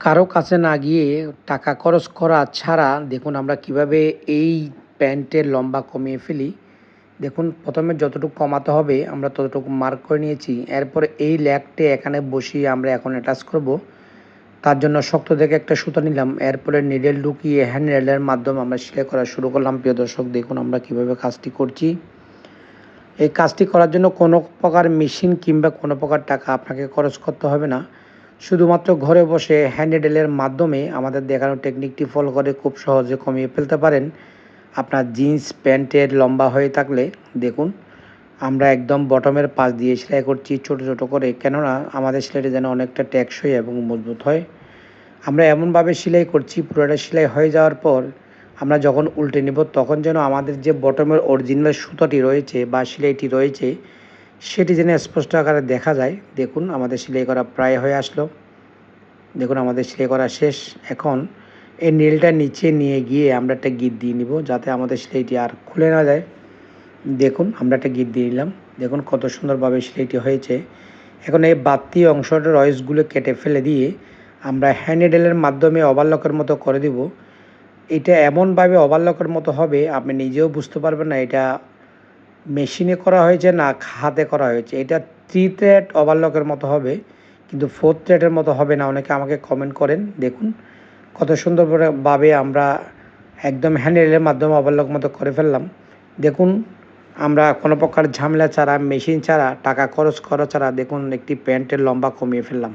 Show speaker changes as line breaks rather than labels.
কারও কাছে না গিয়ে টাকা খরচ করা ছাড়া দেখুন আমরা কীভাবে এই প্যান্টের লম্বা কমিয়ে ফেলি। দেখুন, প্রথমে যতটুকু কমাতে হবে, আমরা ততটুকু মার্ক করে নিয়েছি। এরপরে এই ল্যাগটে এখানে বসিয়ে আমরা এখন অ্যাটাচ করব। তার জন্য শক্ত থেকে একটা সুতো নিলাম। এরপরে নিডেল ঢুকিয়ে হ্যান্ড রেলের মাধ্যমে আমরা সেলাই করা শুরু করলাম। প্রিয় দর্শক, দেখুন আমরা কীভাবে কাজটি করছি। এই কাজটি করার জন্য কোনো প্রকার মেশিন কিংবা কোনো প্রকার টাকা আপনাকে খরচ করতে হবে না। শুধুমাত্র ঘরে বসে হ্যান্ড নিডেলের মাধ্যমে আমাদের দেখানো টেকনিকটি ফলো করে খুব সহজে কমিয়ে ফেলতে পারেন। আপনার জিন্স প্যান্টের লম্বা হয়ে থাকলে দেখুন, আমরা একদম বটমের পাশ দিয়ে সেলাই করছি ছোট ছোট করে, কেননা আমাদের সেলাইটি যেন অনেকটা টেকসই এবং মজবুত হয়। আমরা এমনভাবে সেলাই করছি, পুরোটা সেলাই হয়ে যাওয়ার পর আমরা যখন উল্টে নেব, তখন যেন আমাদের যে বটমের অরিজিনাল সুতোটি রয়েছে বা সেলাইটি রয়েছে সেটি যেন স্পষ্ট আকারে দেখা যায়। দেখুন, আমাদের সেলাই করা প্রায় হয়ে আসলো। দেখুন, আমাদের সেলাই করা শেষ। এখন এই নীলটা নিচে নিয়ে গিয়ে আমরা একটা গিট দিয়ে নিব যাতে আমাদের সেলাইটি আর খুলে না যায়। দেখুন, আমরা একটা গিট দিয়ে নিলাম। দেখুন, কত সুন্দরভাবে সেলাইটি হয়েছে। এখন এই বাড়তি অংশটা রয়েসগুলো কেটে ফেলে দিয়ে আমরা হ্যান্ড নিডেলের মাধ্যমে ওভারলকের মতো করে দিব। এটা এমনভাবে ওভারলকের মতো হবে, আপনি নিজেও বুঝতে পারবেন না, এটা মেশিনে করা হয়েছে না হাতে করা হয়েছে? এটা থ্রি থ্রেড ওভারলকের মতো হবে, কিন্তু ফোর্থ থ্রেডের মতো হবে না। অনেকে আমাকে কমেন্ট করেন, দেখুন। কত সুন্দরভাবে আমরা একদম হ্যান্ডেলের মাধ্যমে ওভারলক মতো করে ফেললাম। দেখুন, আমরা কোনো প্রকার ঝামেলা ছাড়া মেশিন ছাড়া, টাকা খরচ করা ছাড়া, দেখুন, একটি প্যান্টের লম্বা কমিয়ে ফেললাম।